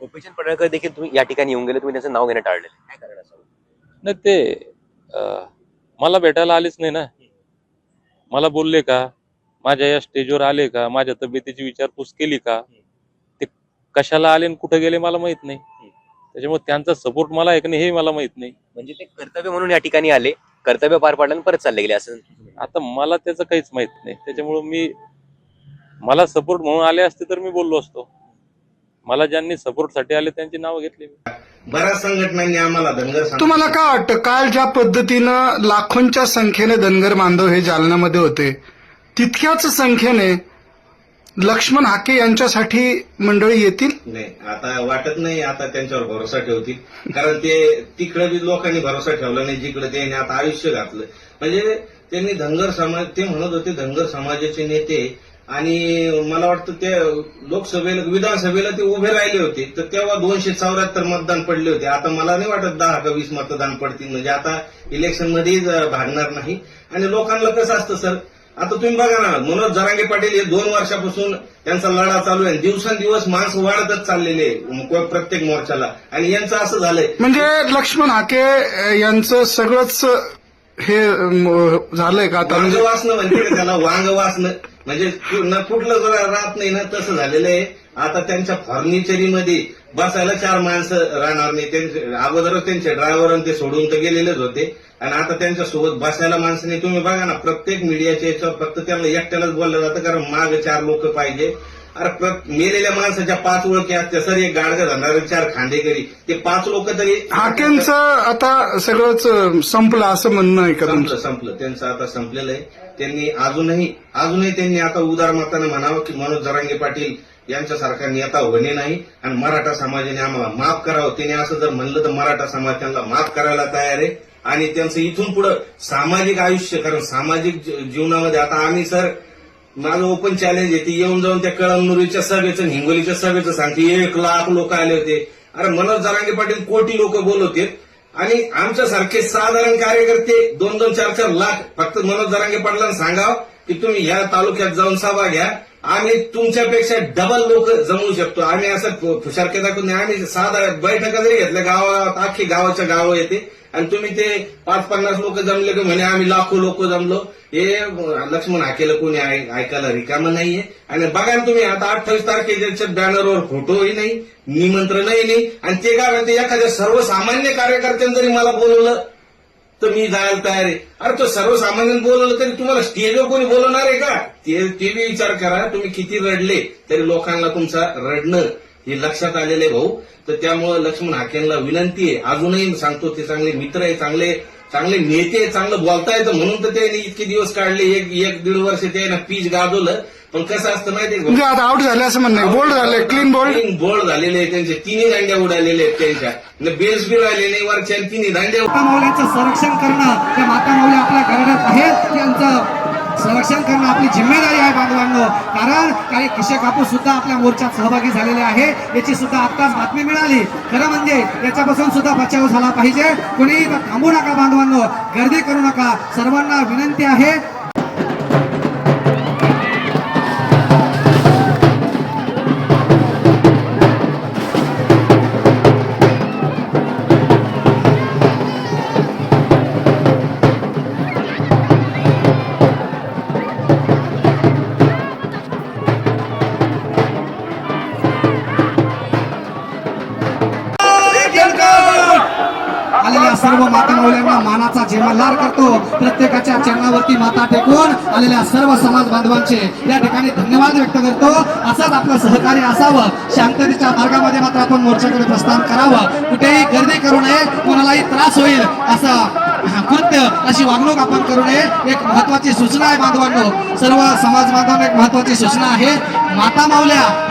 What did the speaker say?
गोपीचंद पडळकर देखील तुम्ही या ठिकाणी येऊन गेले तुम्ही त्यांचं नाव घेणं टाळलेलं आहे. काय कारण असावं नाही ते अं, मला भेटायला आलेच नाही ना. मला बोलले का? माझ्या या स्टेजवर आले का? माझ्या तब्येतीची विचारपूस केली का? ते कशाला आले आणि कुठे गेले मला माहीत नाही. त्याच्यामुळे त्यांचा सपोर्ट मला आहे का नाही हे मला माहीत नाही. म्हणजे ते कर्तव्य म्हणून या ठिकाणी आले कर्तव्य पार पाडलं आणि परत चालले गेले असं? आता मला त्याचं काहीच माहीत नाही. त्याच्यामुळं मी मला सपोर्ट म्हणून आले असते तर मी बोललो असतो. मला ज्यांनी सपोर्टसाठी आले त्यांची नावं घेतली मी. बऱ्याच संघटनांनी आम्हाला धनगर तुम्हाला काय वाटतं काल ज्या पद्धतीनं लाखोंच्या संख्येने धनगर बांधव हे जालन्यामध्ये होते तितक्याच संख्येने लक्ष्मण हाके यांच्यासाठी मंडळी येतील? नाही आता वाटत नाही आता त्यांच्यावर भरोसा ठेवतील. कारण ते तिकडे बी लोकांनी भरोसा ठेवला नाही जिकडे त्यांनी आता आयुष्य घातलं. म्हणजे त्यांनी धनगर समाज ते म्हणत होते धनगर समाजाचे नेते आणि मला वाटतं ते लोकसभेला विधानसभेला ते उभे राहिले होते. तर तेव्हा दोनशे चौऱ्याहत्तर मतदान पडले होते. आता मला नाही वाटत दहा का वीस मतदान पडतील. म्हणजे आता इलेक्शनमध्ये भागणार नाही. आणि लोकांना कसं असतं सर? आता तुम्ही बघा ना मनोज जरांगे पाटील हे दोन वर्षापासून त्यांचा लढा चालू आहे. दिवसांदिवस माणसं वाढतच चाललेले प्रत्येक मोर्चाला. आणि यांचं असं झालंय. म्हणजे लक्ष्मण हाके यांचं सगळंच हे झालंय का आता? वांग म्हणजे वासणं म्हणते त्याला वांग वासणं. म्हणजे न कुठलं जरा राहत नाही ना तसं झालेलं आहे. आता त्यांच्या फर्निचरीमध्ये बसायला चार माणसं राहणार नाही. त्यांचे अगोदरच त्यांचे ड्रायव्हर ते सोडून तर गेलेलेच होते. आणि आता त्यांच्यासोबत बसायला माणसं नाही. तुम्ही बघा ना प्रत्येक मीडियाच्या याच्यावर फक्त त्यांना एकट्यालाच बोललं जातं कारण माग चार लोक पाहिजे. अरे मेलेल्या माणसाच्या पाच ओळखी असत्या. सर एक गाडगं धरणारे चार खांदेकरी. ते पाच लोक तरी हाकेंचं आता सगळंच संपलं असं म्हणणं आहे का संपलं संपलं. त्यांचं आता संपलेलं आहे. त्यांनी अजूनही अजूनही त्यांनी आता उदार मतानं म्हणावं की मनोज जरांगे पाटील यांच्यासारखा नेता होणे नाही आणि मराठा समाजाने आम्हाला माफ करावं. त्यांनी असं जर म्हणलं तर मराठा समाज त्यांना माफ करायला तयार आहे. आणि त्यांचं इथून पुढं सामाजिक आयुष्य कारण सामाजिक जीवनामध्ये आता आम्ही सर माझं ओपन चॅलेंज आहे ती येऊन जाऊन त्या कळमनुरीच्या सभेचं हिंगोलीच्या सभेचं सांगते एक लाख लोक आले होते. अरे मनोज जरांगे पाटील कोटी लोक बोलवते आणि आमच्यासारखे साधारण कार्यकर्ते दोन दोन चार चार लाख फक्त मनोज जरांगे पाटलांना सांगाव की तुम्ही ह्या तालुक्यात जाऊन सभा घ्या. आम्ही तुमच्यापेक्षा डबल लोक जमवू शकतो. आम्ही असं फुशारके दाखवून नाही आम्ही साधा बैठका जरी घेतल्या गावात अख्खी गावाच्या गाव येते. आणि तुम्ही ते पाच पन्नास लोक जमले की म्हणे आम्ही लाखो लोक जमलो. हे लक्ष्मण हाकेला कोणी ऐकायला रिकामा नाहीये. आणि बघा ना तुम्ही आता अठ्ठावीस तारखेच्या बॅनरवर फोटोही नाही निमंत्रणही नाही. आणि ते काय म्हणते एखाद्या सर्वसामान्य कार्यकर्त्यांनी जरी मला बोलवलं तर मी जायला तयार आहे. अरे तो सर्वसामान्य बोलवलं तरी तुम्हाला स्टेजवर कोणी बोलवणार आहे का? ते ते विचार करा तुम्ही किती रडले तरी लोकांना तुमचा रडणं हे लक्षात आलेलं आहे भाऊ. तर त्यामुळं लक्ष्मण हाकेंना विनंती आहे. अजूनही सांगतो ते चांगले मित्र आहे चांगले चांगले नेते आहे, चांगलं बोलता येतं म्हणून तर त्यांनी इतके दिवस काढले. एक एक दीड वर्ष ते पीच गाजवलं. पण कसं असतं माहिती? म्हणजे आता आउट झाले असं म्हणणं बोल्ड झाले क्लीन बोल्ड क्लीन बोल्ड झालेले आहे त्यांचे. तिन्ही दांड्या उडालेले आहेत त्यांच्या. बेल्स बी राहिले नाही वरच्या तिन्ही दांड्या माता माऊलींचं संरक्षण करणं त्या माता माऊली आपल्या घराण्यात आहेत. त्यांचं संरक्षण करणं आपली जिम्मेदारी आहे बांधवांनो. कारण काही किशे कापूर सुद्धा आपल्या मोर्चात सहभागी झालेले आहे. याची सुद्धा आत्ताच बातमी मिळाली. खरं म्हणजे याच्यापासून सुद्धा बचाव झाला पाहिजे. कोणी थांबू नका बांधवांनो. गर्दी करू नका. सर्वांना विनंती आहे सर्व माता मौल्यांना मानाचा जेमल्लार करतो. प्रत्येकाच्या चरणावरती माता टेकून आलेल्या सर्व समाज बांधवांचे या ठिकाणी धन्यवाद व्यक्त करतो. असंच आपलं सहकार्य असावं. शांततेच्या मार्गामध्ये मात्र आपण मोर्चाकडे प्रस्थान करावं. कुठेही गर्दी करू नये कोणालाही त्रास होईल असं कृत्य अशी वागणूक आपण करू नये. एक महत्वाची सूचना आहे बांधवांनो. सर्व समाज बांधवांना एक महत्वाची सूचना आहे. माता माऊल्या